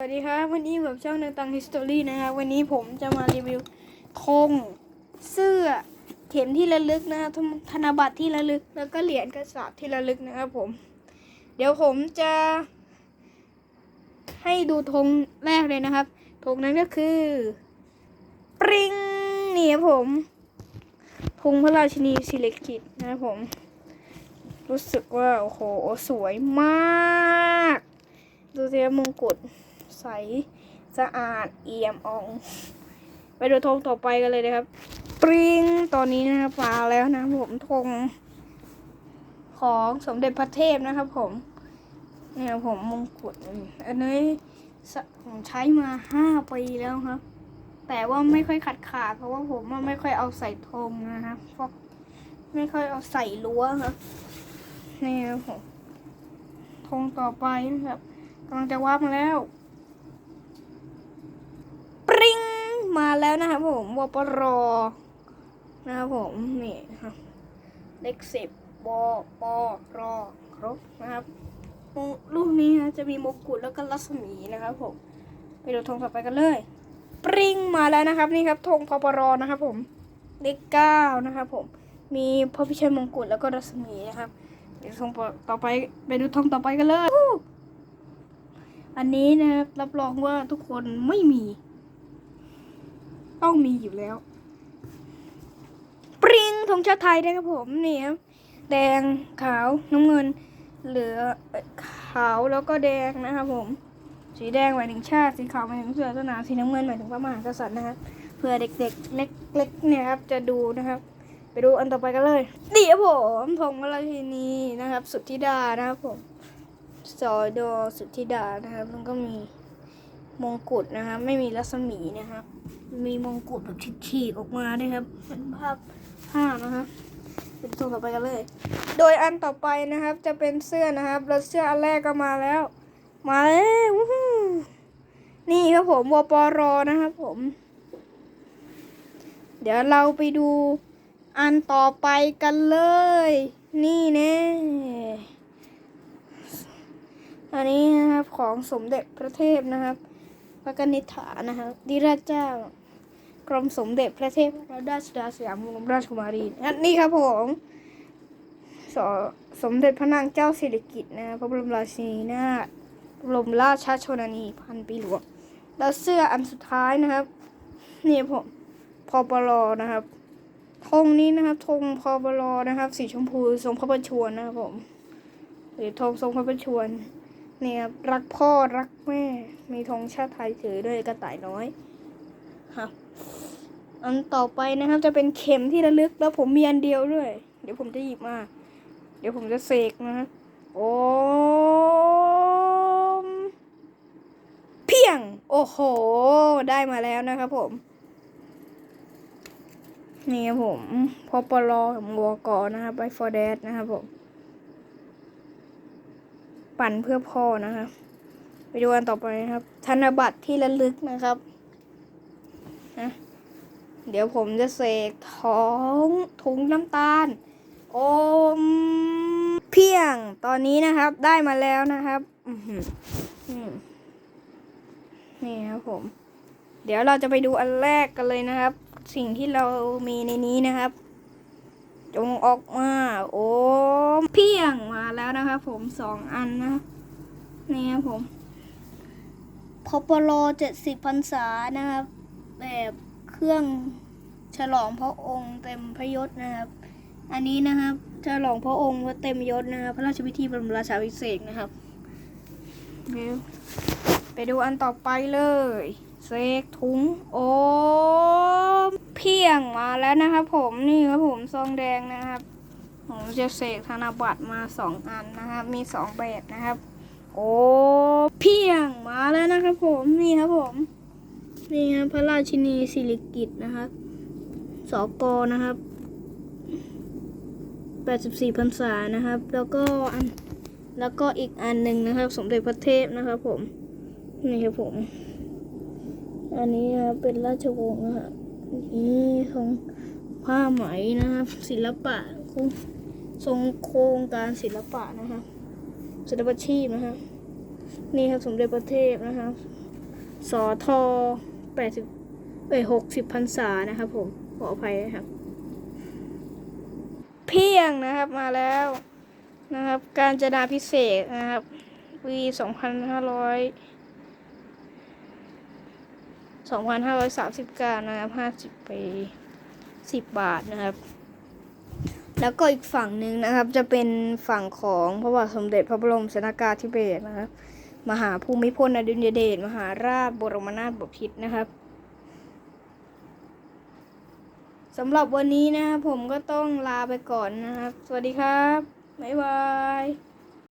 สวัสดีครับ วันนี้แบบช่องในตังฮิสตอรี่นะครับ วันนี้ผมจะมารีวิวธงเสื้อเข็มที่ระลึกนะครับธนบัตรที่ระลึกแล้วก็เหรียญกระสาบที่ระลึกนะครับผม เดี๋ยวผมจะให้ดูธงแรกเลยนะครับธงนั้นก็คือปริงนี่ครับผมธงพระราชินีสิริกิติ์นะครับผม รู้สึกว่า โอ้โห สวยมาก ดูสิครับมงกุฎ ใส สะอาดเอี่ยมอ่อง ไปดูธงต่อไปกันเลยนะครับ ปริงตอนนี้นะครับมาแล้วนะผมธงของสมเด็จพระเทพนะครับผม เนี่ยผมมงกุฎอันนี้ผมใช้มาห้าปีแล้วครับ แต่ว่าไม่ค่อยขัดขาดเพราะว่าผมไม่ค่อยเอาใส่ธงนะครับเพราะไม่ค่อยเอาใส่รั้วครับนี่ครับผมธงต่อไปนะครับกำลังจะวาดมาแล้ว ปริง มาแล้วนะครับผมวปรนะครับผมนี่ครับเลขสิบบปรครบนะครับรูปนี้นะจะมีมงกุฎแล้วก็รัศมีนะครับผมไปดูธงต่อไปกันเลย ปริงมาแล้วนะครับนี่ครับธงพปรนะครับผมเลขเก้านะครับผมมีพระพิชัยมงกุฎแล้วก็รัศมีนะครับเดี๋ยวธงต่อไปไปดูธงต่อไปกันเลย อันนี้นะครับรับรองว่าทุกคนไม่มี ต้องมีอยู่แล้ว ปริงธงชาติไทยนะครับผมนี่ครับแดงขาวน้ำเงิน เหลือขาวแล้วก็แดงนะครับผม สีแดงหมายถึงชาติสีขาวหมายถึงเสือสนามสีน้ำเงินหมายถึงพระมหากษัตริย์นะครับเพื่อเด็กๆเล็กๆเนี่ยครับจะดูนะครับไปดูอันต่อไปกันเลยนี่ครับผมธงพระราชินีนะครับ สุทธิดานะครับผมสอดอสุทธิดานะครับแล้วก็มีมงกุฎนะครับ ไม่มีรัศมีนะครับ มีมงกุฎแบบฉีกออกมาด้วยครับ เป็นภาพผ้านะครับเป็นตัวต่อไปกันเลย โดยอันต่อไปนะครับ จะเป็นเสื้อนะครับ แล้วเสื้ออันแรกก็มาแล้ว มาแล้วนี่ครับผมวปรนะครับผม เดี๋ยวเราไปดูอันต่อไปกันเลย นี่แน่อันนี้นะครับของสมเด็จพระเทพนะครับ ระกนิษฐานะครับดิราชเจ้ากรมสมเด็จพระเทพรัตนราชสุดาสยามบรมราชกุมารีนนี้ครับผมสสมเด็จพระนางเจ้าสิริกิติ์นะพระบรมราชินีนาถพระบรมราชชนนีพันปีหลวงแล้วเสื้ออันสุดท้ายนะครับ นี่ผมพปลนะครับธงนี้นะครับธงพปลนะครับ สีชมพูทรงพระประชวรนะครับผมหรือธงทรงพระประชวร นี่ยครับรักพ่อรักแม่ มีธงชาติไทยถือด้วยกระต่ายน้อยครับอันต่อไปนะครับจะเป็นเข็มที่ระลึกแล้วผมมีอันเดียวด้วย เดี๋ยวผมจะหยิบมา เดี๋ยวผมจะเสกนะโอมเพียง โอ้โห ได้มาแล้วนะครับผม นี่ครับผม พอปลอของวกนะครับไปฟอร์เดนะครับผม ปั่นเพื่อพ่อนะครับ ไปดูกันต่อไปนะครับ ธนบัตรที่ระลึกนะครับนะเดี๋ยวผมจะเสกท้องถุงน้ำตาล โอม เพียงตอนนี้นะครับได้มาแล้วนะครับนี่ครับผม เดี๋ยวเราจะไปดูอันแรกกันเลยนะครับ สิ่งที่เรามีในนี้นะครับ จงออกมา โอ้เพียง แล้วนะครับผมสองอันนะนี่ครับผมพปโลเจ็ดสิบพรรษานะครับ แบบเครื่องฉลองพระองค์เต็มพระยศนะครับ อันนี้นะครับฉลองพระองค์ว่าเต็มยศนะครับพระราชพิธีบรมราชาภิเศษนะครับไปดูอันต่อไปเลยเสกถุงโอมเพียงมาแล้วนะครับผมนี่ครับผมซองแดงนะครับ ผมจะเสกธนบัตรมาสองอันนะครับ มีสองแบบนะครับ โอ้เพียงมาแล้วนะครับ ผมนี่ครับผม นี่ครับพระราชินีสิริกิตนะครับสอกอนะครับ84พรรษานะครับ แล้วก็อันแล้วก็อีกอันหนึ่งนะครับ สมเด็จพระเทพนะครับ ผม นี่ครับผม อันนี้นะครับเป็นราชวงศ์นะครับนี่ทรงผ้าไหมนะครับ ศิลปะครง ทรงโครงการศิลปะนะครับศิลปชีพนะครับนี่ครับสมเด็จพระเทพนะครับสอทอแปดสิบเอ้ยหกสิบพรรษานะครับผมขออภัยนะครับ เพียงนะครับมาแล้วนะครับ การจนาพิเศษนะครับปีสองพันห้าร้อยสองพันห้าร้อยสามสิบเก้านะครับห้าสิบปีสิบบาทนะครับ แล้วก็อีกฝั่งหนึ่งนะครับ จะเป็นฝั่งของพระบาทสมเด็จพระบรมชนากาธิเบศรนะครับ มหาภูมิพลอดุลยเดชมหาราชบรมนาถบพิตรนะครับสำหรับวันนี้นะครับผมก็ต้องลาไปก่อนนะครับ สวัสดีครับ บ๊ายบาย